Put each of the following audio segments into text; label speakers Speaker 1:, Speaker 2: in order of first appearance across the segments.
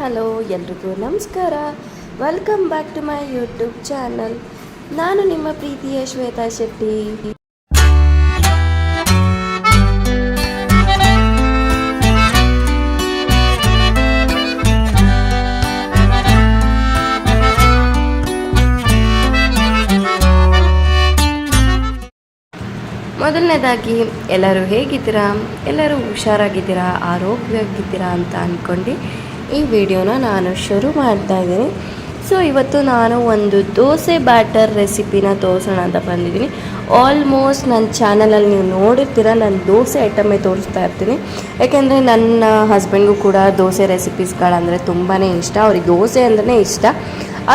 Speaker 1: Hello ಎಲ್ರಿಗೂ ನಮಸ್ಕಾರ. Welcome back to my YouTube channel ನಾನು ನಿಮ್ಮ ಪ್ರೀತಿಯ ಶ್ವೇತಾ ಶೆಟ್ಟಿ. ಮೊದಲನೇದಾಗಿ, ಎಲ್ಲರೂ ಹೇಗಿದ್ದೀರಾ? ಎಲ್ಲರೂ ಹುಷಾರಾಗಿದ್ದೀರಾ? ಆರೋಗ್ಯವಾಗಿದ್ದೀರಾ ಅಂತ ಅಂದ್ಕೊಂಡು ಈ ವಿಡಿಯೋನ ನಾನು ಶುರು ಮಾಡ್ತಾ ಇದ್ದೀನಿ. ಸೊ ಇವತ್ತು ನಾನು ಒಂದು ದೋಸೆ ಬ್ಯಾಟರ್ ರೆಸಿಪಿನ ತೋರಿಸೋಣ ಅಂತ ಬಂದಿದ್ದೀನಿ. ಆಲ್ಮೋಸ್ಟ್ ನನ್ನ ಚಾನಲಲ್ಲಿ ನೀವು ನೋಡಿರ್ತೀರ, ನಾನು ದೋಸೆ ಐಟಮೇ ತೋರಿಸ್ತಾ ಇರ್ತೀನಿ. ಯಾಕೆಂದರೆ ನನ್ನ ಹಸ್ಬೆಂಡ್ಗೂ ಕೂಡ ದೋಸೆ ರೆಸಿಪೀಸ್ಗಳಂದರೆ ತುಂಬಾ ಇಷ್ಟ. ಅವ್ರಿಗೆ ದೋಸೆ ಅಂದ್ರೆ ಇಷ್ಟ.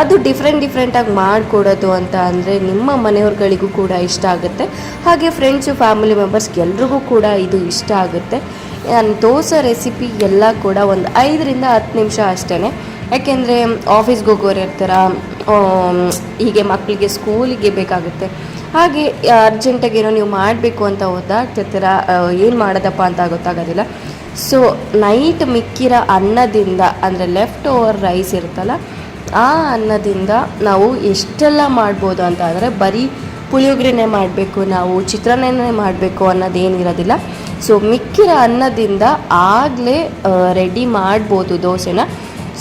Speaker 1: ಅದು ಡಿಫ್ರೆಂಟ್ ಡಿಫ್ರೆಂಟಾಗಿ ಮಾಡಿಕೊಡೋದು ಅಂತ ಅಂದರೆ ನಿಮ್ಮ ಮನೆಯವ್ರಗಳಿಗೂ ಕೂಡ ಇಷ್ಟ ಆಗುತ್ತೆ. ಹಾಗೆ ಫ್ರೆಂಡ್ಸು ಫ್ಯಾಮಿಲಿ ಮೆಂಬರ್ಸ್ಗೆ ಎಲ್ರಿಗೂ ಕೂಡ ಇದು ಇಷ್ಟ ಆಗುತ್ತೆ. ನಾನು ದೋಸೆ ರೆಸಿಪಿ ಎಲ್ಲ ಕೂಡ ಒಂದು ಐದರಿಂದ ಹತ್ತು ನಿಮಿಷ ಅಷ್ಟೇ ಯಾಕೆಂದರೆ ಆಫೀಸ್ಗೆ ಹೋಗೋರು ಇರ್ತಾರ ಹೀಗೆ ಮಕ್ಕಳಿಗೆ ಸ್ಕೂಲಿಗೆ ಬೇಕಾಗುತ್ತೆ. ಹಾಗೆ ಅರ್ಜೆಂಟಾಗಿ ಏನೋ ನೀವು ಮಾಡಬೇಕು ಅಂತ ಓದಾಗ್ತಿರ್ತೀರ ಏನು ಮಾಡೋದಪ್ಪ ಅಂತ ಗೊತ್ತಾಗೋದಿಲ್ಲ. ಸೊ ನೈಟ್ ಮಿಕ್ಕಿರೋ ಅನ್ನದಿಂದ, ಅಂದರೆ ಲೆಫ್ಟ್ ಓವರ್ ರೈಸ್ ಇರುತ್ತಲ್ಲ, ಆ ಅನ್ನದಿಂದ ನಾವು ಎಷ್ಟೆಲ್ಲ ಮಾಡ್ಬೋದು ಅಂತ ಅಂದರೆ ಬರೀ ಪುಳಿಯೋಗರೆನೇ ಮಾಡಬೇಕು, ನಾವು ಚಿತ್ರಾನ್ನನೇ ಮಾಡಬೇಕು ಅನ್ನೋದೇನಿರೋದಿಲ್ಲ. ಸೊ ಮಿಕ್ಕಿರೋ ಅನ್ನದಿಂದ ಆಗಲೇ ರೆಡಿ ಮಾಡ್ಬೋದು ದೋಸೆನ.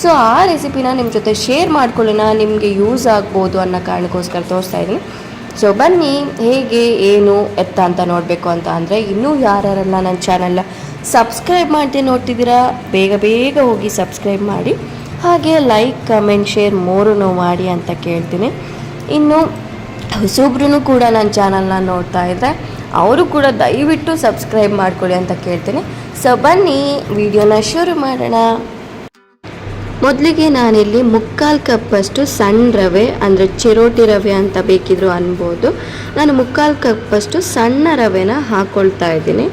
Speaker 1: ಸೊ ಆ ರೆಸಿಪಿನ ನಿಮ್ಮ ಜೊತೆ ಶೇರ್ ಮಾಡ್ಕೊಳ್ಳೋಣ, ನಿಮಗೆ ಯೂಸ್ ಆಗ್ಬೋದು ಅನ್ನೋ ಕಾರಣಕ್ಕೋಸ್ಕರ ತೋರಿಸ್ತಾ ಇದ್ದೀನಿ. ಸೊ ಬನ್ನಿ, ಹೇಗೆ, ಏನು, ಎತ್ತ ಅಂತ ನೋಡಬೇಕು ಅಂತ ಅಂದರೆ, ಇನ್ನೂ ಯಾರ್ಯಾರೆಲ್ಲ ನನ್ನ ಚಾನಲ್ನ ಸಬ್ಸ್ಕ್ರೈಬ್ ಮಾಡಿ ನೋಡ್ತಿದ್ದೀರಾ, ಬೇಗ ಬೇಗ ಹೋಗಿ ಸಬ್ಸ್ಕ್ರೈಬ್ ಮಾಡಿ. ಹಾಗೆ ಲೈಕ್ ಕಮೆಂಟ್ ಶೇರ್ ಮೂರೂ ಮಾಡಿ ಅಂತ ಕೇಳ್ತೀನಿ. ಇನ್ನು ಹೊಸೊಬ್ರು ಕೂಡ ನನ್ನ ಚಾನಲ್ನ ನೋಡ್ತಾ ಇದ್ದರೆ ಅವರು ಕೂಡ ದಯವಿಟ್ಟು ಸಬ್ಸ್ಕ್ರೈಬ್ ಮಾಡ್ಕೊಳ್ಳಿ ಅಂತ ಕೇಳ್ತೀನಿ. ಸೊ ಬನ್ನಿ, ವಿಡಿಯೋನ ಶುರು ಮಾಡೋಣ. ಮೊದಲಿಗೆ ನಾನಿಲ್ಲಿ ಮುಕ್ಕಾಲು ಕಪ್ಪಷ್ಟು ಸಣ್ಣ ರವೆ, ಅಂದರೆ ಚಿರೋಟಿ ರವೆ ಅಂತ ಬೇಕಿದ್ರು ಅನ್ಬೋದು. ನಾನು ಮುಕ್ಕಾಲು ಕಪ್ಪಷ್ಟು ಸಣ್ಣ ರವೆನ ಹಾಕ್ಕೊಳ್ತಾ ಇದ್ದೀನಿ.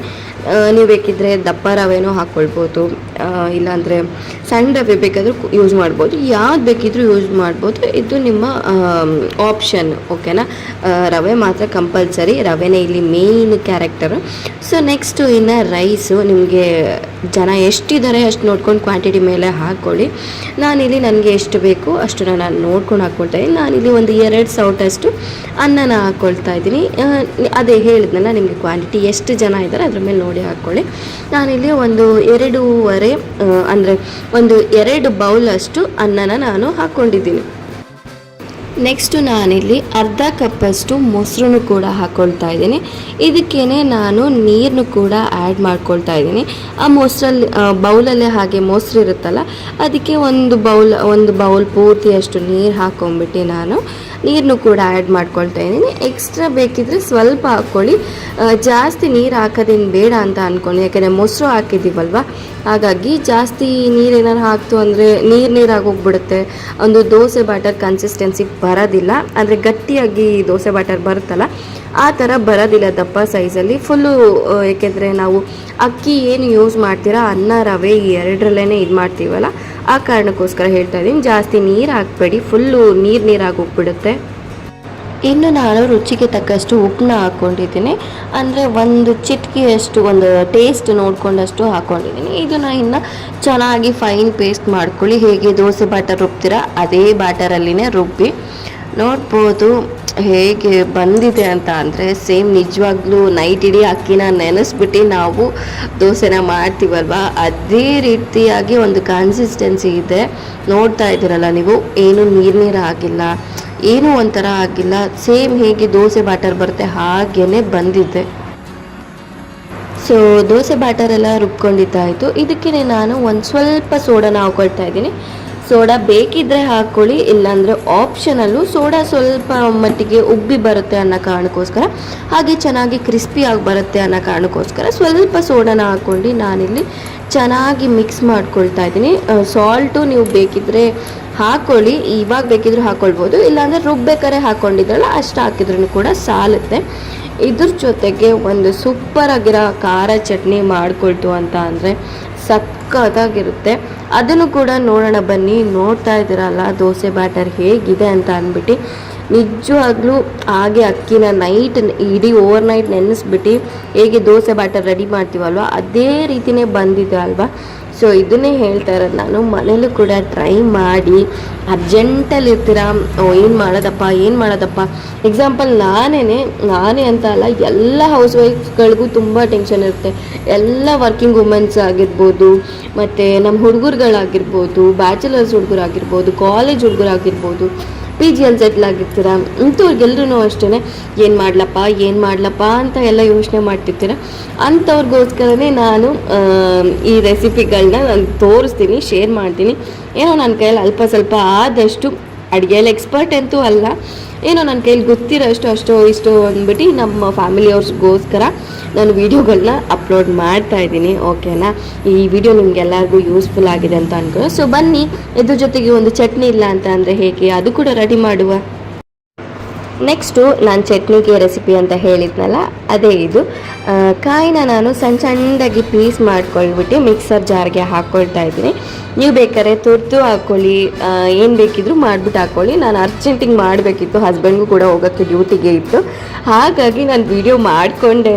Speaker 1: ನೀವು ಬೇಕಿದ್ರೆ ದಪ್ಪ ರವೆನೂ ಹಾಕ್ಕೊಳ್ಬೋದು. ಇಲ್ಲಾಂದರೆ ಸಣ್ಣ ರವೆ ಬೇಕಾದರೂ ಯೂಸ್ ಮಾಡ್ಬೋದು. ಯಾವ್ದು ಬೇಕಿದ್ರೂ ಯೂಸ್ ಮಾಡ್ಬೋದು. ಇದು ನಿಮ್ಮ ಆಪ್ಷನ್ ಓಕೆನಾ ರವೆ ಮಾತ್ರ ಕಂಪಲ್ಸರಿ ರವೆನೇ ಇಲ್ಲಿ ಮೇಯ್ನ್ ಕ್ಯಾರೆಕ್ಟರು ಸೊ ನೆಕ್ಸ್ಟು ಇನ್ನು ರೈಸು ನಿಮಗೆ ಜನ ಎಷ್ಟಿದ್ದಾರೆ ಅಷ್ಟು ನೋಡ್ಕೊಂಡು ಕ್ವಾಂಟಿಟಿ ಮೇಲೆ ಹಾಕ್ಕೊಳ್ಳಿ ನಾನಿಲ್ಲಿ ನನಗೆ ಎಷ್ಟು ಬೇಕು ಅಷ್ಟನ್ನು ನಾನು ನೋಡ್ಕೊಂಡು ಹಾಕ್ಕೊಳ್ತಾ ಇದ್ದೀನಿ. ನಾನಿಲ್ಲಿ ಒಂದು ಎರಡು ಸೌಟಷ್ಟು ಅನ್ನನ ಹಾಕ್ಕೊಳ್ತಾ ಇದ್ದೀನಿ. ಅದೇ ಹೇಳಿದ್ನಲ್ಲ, ನಿಮಗೆ ಕ್ವಾಂಟಿಟಿ ಎಷ್ಟು ಜನ ಇದ್ದಾರೆ ಅದ್ರ ಮೇಲೆ ನೋಡಿ ಹಾಕ್ಕೊಳ್ಳಿ ನಾನಿಲ್ಲಿ ಒಂದು ಎರಡೂವರೆ ಅಂದರೆ ಒಂದು ಎರಡು ಬೌಲಷ್ಟು ಅನ್ನನ ನಾನು ಹಾಕ್ಕೊಂಡಿದ್ದೀನಿ ನೆಕ್ಸ್ಟು ನಾನಿಲ್ಲಿ ಅರ್ಧ ಕಪ್ಪಷ್ಟು ಮೊಸರನ್ನು ಕೂಡ ಹಾಕ್ಕೊಳ್ತಾ ಇದ್ದೀನಿ. ಇದಕ್ಕೇನೆ ನಾನು ನೀರನ್ನು ಕೂಡ ಆ್ಯಡ್ ಮಾಡ್ಕೊಳ್ತಾ ಇದ್ದೀನಿ. ಆ ಮೊಸರಲ್ಲಿ ಬೌಲಲ್ಲೇ ಹಾಗೆ ಮೊಸರು ಇರುತ್ತಲ್ಲ, ಅದಕ್ಕೆ ಒಂದು ಬೌಲ್ ಒಂದು ಬೌಲ್ ಪೂರ್ತಿಯಷ್ಟು ನೀರು ಹಾಕ್ಕೊಂಬಿಟ್ಟು ನಾನು ನೀರನ್ನು ಕೂಡ ಆ್ಯಡ್ ಮಾಡ್ಕೊಳ್ತಾ ಇದ್ದೀನಿ. ಎಕ್ಸ್ಟ್ರಾ ಬೇಕಿದ್ರೆ ಸ್ವಲ್ಪ ಹಾಕ್ಕೊಳ್ಳಿ. ಜಾಸ್ತಿ ನೀರು ಹಾಕೋದೇನು ಬೇಡ ಅಂತ ಅಂದ್ಕೊಂಡು ಯಾಕೆಂದರೆ ಮೊಸರು ಹಾಕಿದ್ದೀವಲ್ವ? ಹಾಗಾಗಿ ಜಾಸ್ತಿ ನೀರೇನಾರು ಹಾಕ್ತು ಅಂದರೆ ನೀರು ನೀರಾಗಿ ಹೋಗ್ಬಿಡುತ್ತೆ. ಒಂದು ದೋಸೆ ಬಾಟರ್ ಕನ್ಸಿಸ್ಟೆನ್ಸಿ ಬರೋದಿಲ್ಲ. ಅಂದರೆ ಗಟ್ಟಿಯಾಗಿ ದೋಸೆ ಬಾಟರ್ ಬರುತ್ತಲ್ಲ ಆ ಥರ ಬರೋದಿಲ್ಲ ದಪ್ಪ ಸೈಜಲ್ಲಿ ಫುಲ್ಲು ಏಕೆಂದರೆ ನಾವು ಅಕ್ಕಿ ಏನು ಯೂಸ್ ಮಾಡ್ತೀರಾ, ಅನ್ನ ರವೆ ಎರಡರಲ್ಲೇ ಇದು ಮಾಡ್ತೀವಲ್ಲ. ಆ ಕಾರಣಕ್ಕೋಸ್ಕರ ಹೇಳ್ತಾ ಇದ್ದೀನಿ. ಜಾಸ್ತಿ ನೀರು ಹಾಕಬೇಡಿ. ಫುಲ್ಲು ನೀರು ನೀರಾಗಿ ಹೋಗ್ಬಿಡುತ್ತೆ. ಇನ್ನು ನಾನು ರುಚಿಗೆ ತಕ್ಕಷ್ಟು ಉಪ್ಪನ್ನ ಹಾಕ್ಕೊಂಡಿದ್ದೀನಿ ಅಂದರೆ ಒಂದು ಚಿಟ್ಕಿಯಷ್ಟು, ಒಂದು ಟೇಸ್ಟ್ ನೋಡ್ಕೊಂಡಷ್ಟು ಹಾಕ್ಕೊಂಡಿದ್ದೀನಿ ಇದನ್ನು ಇನ್ನು ಚೆನ್ನಾಗಿ ಫೈನ್ ಪೇಸ್ಟ್ ಮಾಡ್ಕೊಳ್ಳಿ. ಹೇಗೆ ದೋಸೆ ಬಾಟರ್ ರುಬ್ತೀರಾ, ಅದೇ ಬಾಟರಲ್ಲಿನೇ ರುಬ್ಬಿ. ನೋಡ್ಬೋದು ಹೇಗೆ ಬಂದಿದೆ ಅಂತ ಅಂದರೆ ಸೇಮ್ ನಿಜವಾಗ್ಲೂ ನೈಟ್ ಇಡೀ ಅಕ್ಕಿನ ನೆನೆಸ್ಬಿಟ್ಟು ನಾವು ದೋಸೆನ ಮಾಡ್ತೀವಲ್ವ? ಅದೇ ರೀತಿಯಾಗಿ ಒಂದು ಕನ್ಸಿಸ್ಟೆನ್ಸಿ ಇದೆ. ನೋಡ್ತಾ ಇದ್ದೀರಲ್ಲ ನೀವು, ಏನು ನೀರು ನೀರು ಆಗಿಲ್ಲ, ಏನೂ ಒಂಥರ ಆಗಿಲ್ಲ, ಸೇಮ್ ಹೇಗೆ ದೋಸೆ ಬ್ಯಾಟರ್ ಬರುತ್ತೆ ಹಾಗೇ ಬಂದಿದೆ. ಸೊ ದೋಸೆ ಬ್ಯಾಟರ್ ಎಲ್ಲ ರುಬ್ಕೊಂಡಿದ್ದಾಯಿತು. ಇದಕ್ಕೆ ನಾನು ಒಂದು ಸ್ವಲ್ಪ ಸೋಡಾನ ಹಾಕೊಳ್ತಾ ಇದ್ದೀನಿ. ಸೋಡಾ ಬೇಕಿದ್ರೆ ಹಾಕ್ಕೊಳ್ಳಿ ಇಲ್ಲಾಂದರೆ ಆಪ್ಷನಲ್ಲು ಸೋಡಾ ಸ್ವಲ್ಪ ಮಟ್ಟಿಗೆ ಉಬ್ಬಿ ಬರುತ್ತೆ ಅನ್ನೋ ಕಾರಣಕ್ಕೋಸ್ಕರ, ಹಾಗೆ ಚೆನ್ನಾಗಿ ಕ್ರಿಸ್ಪಿಯಾಗಿ ಬರುತ್ತೆ ಅನ್ನೋ ಕಾರಣಕ್ಕೋಸ್ಕರ ಸ್ವಲ್ಪ ಸೋಡಾನ ಹಾಕ್ಕೊಂಡು ನಾನಿಲ್ಲಿ ಚೆನ್ನಾಗಿ ಮಿಕ್ಸ್ ಮಾಡ್ಕೊಳ್ತಾ ಇದ್ದೀನಿ. ಸಾಲ್ಟು ನೀವು ಬೇಕಿದ್ರೆ ಹಾಕೊಳ್ಳಿ, ಇವಾಗ ಬೇಕಿದ್ರೂ ಹಾಕ್ಕೊಳ್ಬೋದು ಇಲ್ಲಾಂದರೆ ರುಬ್ಬೇಕಾರೆ ಹಾಕ್ಕೊಂಡಿದ್ರಲ್ಲ ಅಷ್ಟು ಹಾಕಿದ್ರೂ ಕೂಡ ಸಾಲುತ್ತೆ. ಇದ್ರ ಜೊತೆಗೆ ಒಂದು ಸೂಪರ್ ಆಗಿರೋ ಖಾರ ಚಟ್ನಿ ಮಾಡಿಕೊಳ್ತು ಅಂತ ಅಂದರೆ ಸಕ್ಕತ್ತಾಗಿರುತ್ತೆ ಅದನ್ನು ಕೂಡ ನೋಡೋಣ ಬನ್ನಿ. ನೋಡ್ತಾ ಇದ್ದೀರಲ್ಲ ದೋಸೆ ಬ್ಯಾಟರ್ ಹೇಗಿದೆ ಅಂತ ಅಂದ್ಬಿಟ್ಟು. ನಿಜವಾಗ್ಲೂ ಹಾಗೆ ಅಕ್ಕಿನ ನೈಟ್ ಇಡೀ ಓವರ್ ನೈಟ್ ನೆನೆಸ್ಬಿಟ್ಟು ಹೇಗೆ ದೋಸೆ ಬ್ಯಾಟರ್ ರೆಡಿ ಮಾಡ್ತೀವಲ್ವ, ಅದೇ ರೀತಿನೇ ಬಂದಿದೆ ಅಲ್ವಾ? ಸೊ ಇದನ್ನೇ ಹೇಳ್ತಾ ಇರೋದು. ನಾನು ಮನೇಲೂ ಕೂಡ ಟ್ರೈ ಮಾಡಿ ಅರ್ಜೆಂಟಲ್ಲಿ ಇರ್ತೀರಾ? ಏನು ಮಾಡೋದಪ್ಪ ಏನು ಮಾಡೋದಪ್ಪ? ಎಕ್ಸಾಂಪಲ್ ನಾನೇ ನಾನೇ ಅಂತ ಅಲ್ಲ, ಎಲ್ಲ ಹೌಸ್ ವೈಫ್ಗಳಿಗೂ ತುಂಬ ಟೆನ್ಷನ್ ಇರುತ್ತೆ. ಎಲ್ಲ ವರ್ಕಿಂಗ್ ವುಮೆನ್ಸ್ ಆಗಿರ್ಬೋದು, ಮತ್ತು ನಮ್ಮ ಹುಡುಗರುಗಳಾಗಿರ್ಬೋದು ಬ್ಯಾಚುಲರ್ಸ್ ಹುಡುಗರಾಗಿರ್ಬೋದು ಕಾಲೇಜ್ ಹುಡುಗರಾಗಿರ್ಬೋದು. ಪಿ ಜಿಯಲ್ಲಿ ಸೆಟ್ಲ್ ಆಗಿರ್ತೀರ ಅಷ್ಟೇ ಏನು ಮಾಡ್ಲಪ್ಪ ಏನು ಮಾಡ್ಲಪ್ಪ ಅಂತ ಎಲ್ಲ ಯೋಚನೆ ಮಾಡ್ತಿರ್ತೀರ? ಅಂಥವ್ರಿಗೋಸ್ಕರನೇ ನಾನು ಈ ರೆಸಿಪಿಗಳನ್ನ ನಾನು ತೋರಿಸ್ತೀನಿ ಶೇರ್ ಮಾಡ್ತೀನಿ. ಏನೋ ನನ್ನ ಕೈಯಲ್ಲಿ ಅಲ್ಪ ಸ್ವಲ್ಪ ಆದಷ್ಟು ಅಡುಗೆಯಲ್ಲಿ ಎಕ್ಸ್ಪರ್ಟ್ ಅಂತೂ ಅಲ್ಲ. ಏನೋ ನನ್ನ ಕೈಲಿ ಗೊತ್ತಿರೋ ಅಷ್ಟು ಅಷ್ಟೋ ಇಷ್ಟೋ ಅಂದ್ಬಿಟ್ಟು ನಮ್ಮ ಫ್ಯಾಮಿಲಿಯವ್ರಿಗೋಸ್ಕರ ನಾನು ವೀಡಿಯೋಗಳನ್ನ ಅಪ್ಲೋಡ್ ಮಾಡ್ತಾ ಇದ್ದೀನಿ ಓಕೆನಾ ಈ ವಿಡಿಯೋ ನಿಮ್ಗೆಲ್ಲರಿಗೂ ಯೂಸ್ಫುಲ್ ಆಗಿದೆ ಅಂತ ಅನ್ಕೋ ಸೊ ಬನ್ನಿ, ಇದ್ರ ಜೊತೆಗೆ ಒಂದು ಚಟ್ನಿ ಇಲ್ಲ ಅಂತ ಅಂದರೆ ಹೇಗೆ? ಅದು ಕೂಡ ರೆಡಿ ಮಾಡುವ. ನೆಕ್ಸ್ಟು ನಾನು ಚಟ್ನಿಗೆ ರೆಸಿಪಿ ಅಂತ ಹೇಳಿದ್ನಲ್ಲ, ಅದೇ ಇದು. ಕಾಯಿನ ನಾನು ಸಣ್ಣ ಸಣ್ಣದಾಗಿ ಪೀಸ್ ಮಾಡ್ಕೊಳ್ಬಿಟ್ಟು ಮಿಕ್ಸರ್ ಜಾರ್ಗೆ ಹಾಕ್ಕೊಳ್ತಾ ಇದ್ದೀನಿ. ನೀವು ಬೇಕಾದ್ರೆ ತುರ್ತು ಹಾಕ್ಕೊಳ್ಳಿ ಏನು ಬೇಕಿದ್ರೂ ಮಾಡಿಬಿಟ್ಟು ಹಾಕ್ಕೊಳ್ಳಿ ನಾನು ಅರ್ಜೆಂಟಿಗೆ ಮಾಡಬೇಕಿತ್ತು ಹಸ್ಬೆಂಡ್ಗೂ ಕೂಡ ಹೋಗೋಕ್ಕೆ ಡ್ಯೂಟಿಗೆ ಇತ್ತು. ಹಾಗಾಗಿ ನಾನು ವಿಡಿಯೋ ಮಾಡಿಕೊಂಡೇ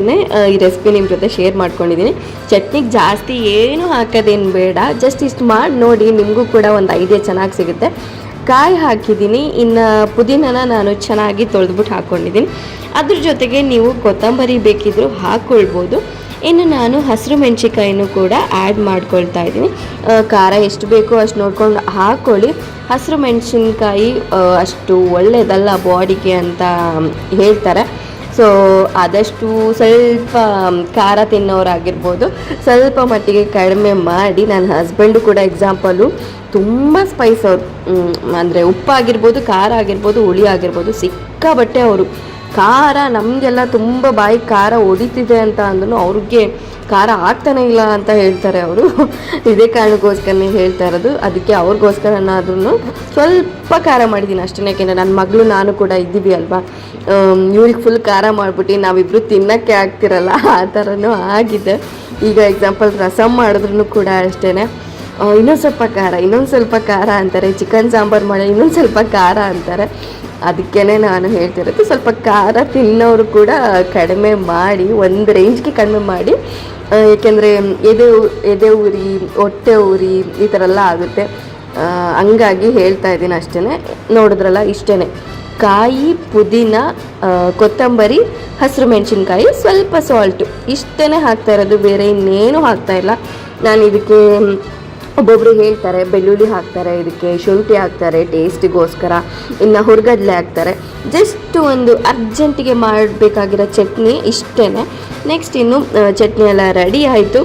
Speaker 1: ಈ ರೆಸಿಪಿ ನಿಮ್ಮ ಜೊತೆ ಶೇರ್ ಮಾಡ್ಕೊಂಡಿದ್ದೀನಿ. ಚಟ್ನಿಗೆ ಜಾಸ್ತಿ ಏನು ಹಾಕೋದೇನು ಬೇಡ ಜಸ್ಟ್ ಇಷ್ಟು ಮಾಡಿ ನೋಡಿ, ನಿಮಗೂ ಕೂಡ ಒಂದು ಐಡಿಯಾ ಚೆನ್ನಾಗಿ ಸಿಗುತ್ತೆ. ಕಾಯಿ ಹಾಕಿದ್ದೀನಿ. ಇನ್ನು ಪುದೀನನ ನಾನು ಚೆನ್ನಾಗಿ ತೊಳೆದ್ಬಿಟ್ಟು ಹಾಕ್ಕೊಂಡಿದ್ದೀನಿ ಅದ್ರ ಜೊತೆಗೆ ನೀವು ಕೊತ್ತಂಬರಿ ಬೇಕಿದ್ದರೂ ಹಾಕ್ಕೊಳ್ಬೋದು ಇನ್ನು ನಾನು ಹಸಿರು ಮೆಣಸಿಕಾಯಿನೂ ಕೂಡ ಆ್ಯಡ್ ಮಾಡ್ಕೊಳ್ತಾ ಇದ್ದೀನಿ. ಖಾರ ಎಷ್ಟು ಬೇಕೋ ಅಷ್ಟು ನೋಡ್ಕೊಂಡು ಹಾಕ್ಕೊಳ್ಳಿ ಹಸಿರು ಮೆಣಸಿನ್ಕಾಯಿ ಅಷ್ಟು ಒಳ್ಳೆಯದಲ್ಲ ಬಾಡಿಗೆ ಅಂತ ಹೇಳ್ತಾರೆ. ಸೊ ಆದಷ್ಟು ಸ್ವಲ್ಪ ಖಾರ ತಿನ್ನೋರಾಗಿರ್ಬೋದು. ಸ್ವಲ್ಪ ಮಟ್ಟಿಗೆ ಕಡಿಮೆ ಮಾಡಿ ನನ್ನ ಹಸ್ಬೆಂಡು ಕೂಡ ಎಕ್ಸಾಂಪಲು ತುಂಬ ಸ್ಪೈಸ್ ಅವರು. ಅಂದರೆ ಉಪ್ಪಾಗಿರ್ಬೋದು, ಖಾರ ಆಗಿರ್ಬೋದು, ಹುಳಿ ಆಗಿರ್ಬೋದು ಸಿಕ್ಕಾಬಟ್ಟೆ ಅವರು. ಖಾರ, ನಮಗೆಲ್ಲ ತುಂಬ ಬಾಯಿ ಖಾರ ಹೊಡಿತಿದೆ ಅಂತ ಅಂದ್ರೂ ಅವ್ರಿಗೆ ಖಾರ ಆಗ್ತಾನೆ ಇಲ್ಲ ಅಂತ ಹೇಳ್ತಾರೆ ಅವರು. ಇದೇ ಕಾರಣಕ್ಕೋಸ್ಕರನೇ ಹೇಳ್ತಾ ಇರೋದು. ಅದಕ್ಕೆ ಅವ್ರಿಗೋಸ್ಕರನಾದ್ರೂ ಸ್ವಲ್ಪ ಖಾರ ಮಾಡಿದ್ದೀನಿ ಅಷ್ಟೇ ಯಾಕೆಂದರೆ ನನ್ನ ಮಗಳು, ನಾನು ಕೂಡ ಇದ್ದೀವಿ ಅಲ್ವಾ? ಇವ್ರಿಗೆ ಫುಲ್ ಖಾರ ಮಾಡಿಬಿಟ್ಟು ನಾವಿಬ್ಬರು ತಿನ್ನೋಕ್ಕೆ ಆಗ್ತಿರಲ್ಲ, ಆ ಥರನೂ ಆಗಿದೆ. ಈಗ ಎಕ್ಸಾಂಪಲ್ ರಸಮ್ ಮಾಡಿದ್ರು ಕೂಡ ಅಷ್ಟೇ ಇನ್ನೊಂದು ಸ್ವಲ್ಪ ಖಾರ, ಇನ್ನೊಂದು ಸ್ವಲ್ಪ ಖಾರ ಅಂತಾರೆ. ಚಿಕನ್ ಸಾಂಬಾರು ಮಾಡಿ ಇನ್ನೊಂದು ಸ್ವಲ್ಪ ಖಾರ ಅಂತಾರೆ. ಅದಕ್ಕೇ ನಾನು ಹೇಳ್ತಿರೋದು, ಸ್ವಲ್ಪ ಖಾರ ತಿನ್ನೋರು ಕೂಡ ಕಡಿಮೆ ಮಾಡಿ, ಒಂದು ರೇಂಜ್ಗೆ ಕಡಿಮೆ ಮಾಡಿ ಏಕೆಂದರೆ ಎದೆ ಎದೆ ಉರಿ, ಹೊಟ್ಟೆ ಉರಿ, ಈ ಥರ ಎಲ್ಲ ಆಗುತ್ತೆ. ಹಂಗಾಗಿ ಹೇಳ್ತಾ ಇದ್ದೀನಿ ಅಷ್ಟೇ ನೋಡಿದ್ರಲ್ಲ ಇಷ್ಟೇ ಕಾಯಿ, ಪುದೀನ ಕೊತ್ತಂಬರಿ, ಹಸಿರು ಮೆಣಸಿನ್ಕಾಯಿ, ಸ್ವಲ್ಪ ಸಾಲ್ಟು ಇಷ್ಟೇ ಹಾಕ್ತಾ ಇರೋದು, ಬೇರೆ ಇನ್ನೇನು ಹಾಕ್ತಾ ಇಲ್ಲ. ನಾನು ಇದಕ್ಕೆ ಒಬ್ಬೊಬ್ರು ಹೇಳ್ತಾರೆ, ಬೆಳ್ಳುಳ್ಳಿ ಹಾಕ್ತಾರೆ, ಇದಕ್ಕೆ ಶುಂಠಿ ಹಾಕ್ತಾರೆ ಟೇಸ್ಟಿಗೋಸ್ಕರ ಇನ್ನು ಹುರ್ಗಡ್ಲೆ ಹಾಕ್ತಾರೆ. ಜಸ್ಟ್ ಒಂದು ಅರ್ಜೆಂಟಿಗೆ ಮಾಡಬೇಕಾಗಿರೋ ಚಟ್ನಿ ಇಷ್ಟೇ ನೆಕ್ಸ್ಟ್ ಇನ್ನು ಚಟ್ನಿ ಎಲ್ಲ ರೆಡಿ ಆಯಿತು.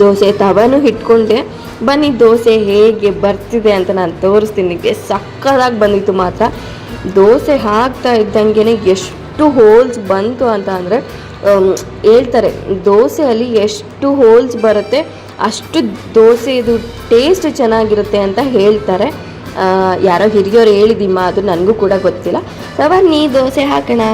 Speaker 1: ದೋಸೆ ತವನು ಇಟ್ಕೊಂಡೆ ಬನ್ನಿ, ದೋಸೆ ಹೇಗೆ ಬರ್ತಿದೆ ಅಂತ ನಾನು ತೋರಿಸ್ತೀನಿ. ಸಕ್ಕದಾಗಿ ಬಂದಿತ್ತು ಮಾತ್ರ. ದೋಸೆ ಹಾಕ್ತಾ ಇದ್ದಂಗೆ ಎಷ್ಟು ಹೋಲ್ಸ್ ಬಂತು ಅಂತ ಅಂದರೆ ಹೇಳ್ತಾರೆ, ದೋಸೆಯಲ್ಲಿ ಎಷ್ಟು ಹೋಲ್ಸ್ ಬರುತ್ತೆ, ಅಷ್ಟು ದೋಸೆ ಇದು ಟೇಸ್ಟ್ ಚೆನ್ನಾಗಿರುತ್ತೆ ಅಂತ ಹೇಳ್ತಾರೆ. ಯಾರೋ ಹಿರಿಯೋರು ಹೇಳಿದಿಮ್ಮ ಅದು ನನಗೂ ಕೂಡ ಗೊತ್ತಿಲ್ಲ. ಸೊ ನೀ ದೋಸೆ ಹಾಕೋಣ?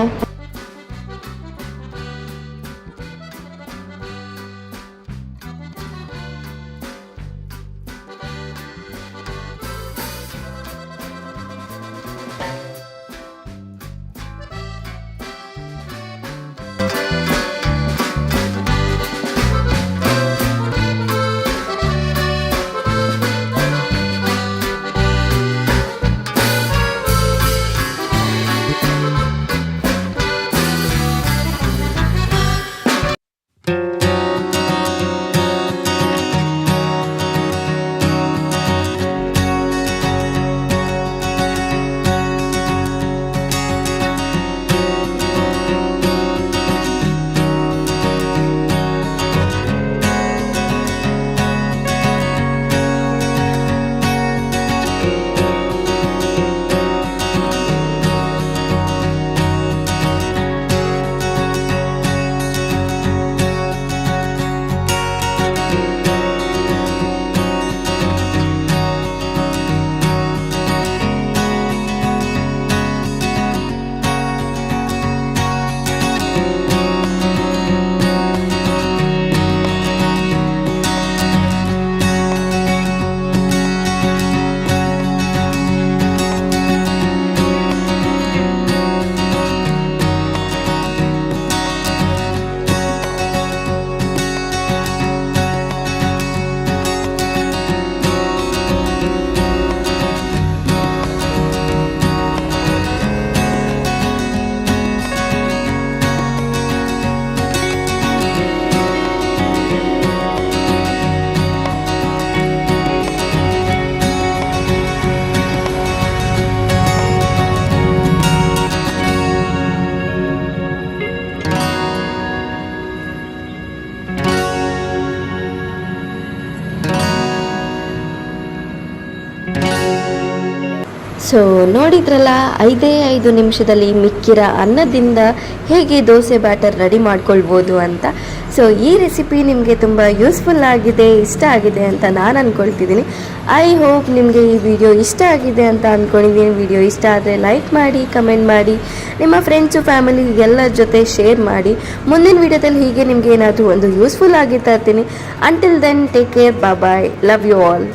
Speaker 1: ಸೊ ನೋಡಿದ್ರಲ್ಲ, ಐದೇ ಐದು ನಿಮಿಷದಲ್ಲಿ ಮಿಕ್ಕಿರ ಅನ್ನದಿಂದ ಹೇಗೆ ದೋಸೆ ಬ್ಯಾಟರ್ ರೆಡಿ ಮಾಡ್ಕೊಳ್ಬೋದು ಅಂತ. ಸೊ ಈ ರೆಸಿಪಿ ನಿಮಗೆ ತುಂಬ ಯೂಸ್ಫುಲ್ ಆಗಿದೆ, ಇಷ್ಟ ಆಗಿದೆ ಅಂತ ನಾನು ಅಂದ್ಕೊಳ್ತಿದ್ದೀನಿ ಐ ಹೋಪ್ ನಿಮಗೆ ಈ ವಿಡಿಯೋ ಇಷ್ಟ ಆಗಿದೆ ಅಂತ ಅಂದ್ಕೊಂಡಿದ್ದೀನಿ ವಿಡಿಯೋ ಇಷ್ಟ ಆದರೆ ಲೈಕ್ ಮಾಡಿ, ಕಮೆಂಟ್ ಮಾಡಿ, ನಿಮ್ಮ ಫ್ರೆಂಡ್ಸು ಫ್ಯಾಮಿಲಿ ಎಲ್ಲರ ಜೊತೆ ಶೇರ್ ಮಾಡಿ. ಮುಂದಿನ ವಿಡಿಯೋದಲ್ಲಿ ಹೀಗೆ ನಿಮಗೆ ಏನಾದರೂ ಒಂದು ಯೂಸ್ಫುಲ್ ಆಗಿ ತರ್ತೀನಿ. Until then take care bye love you all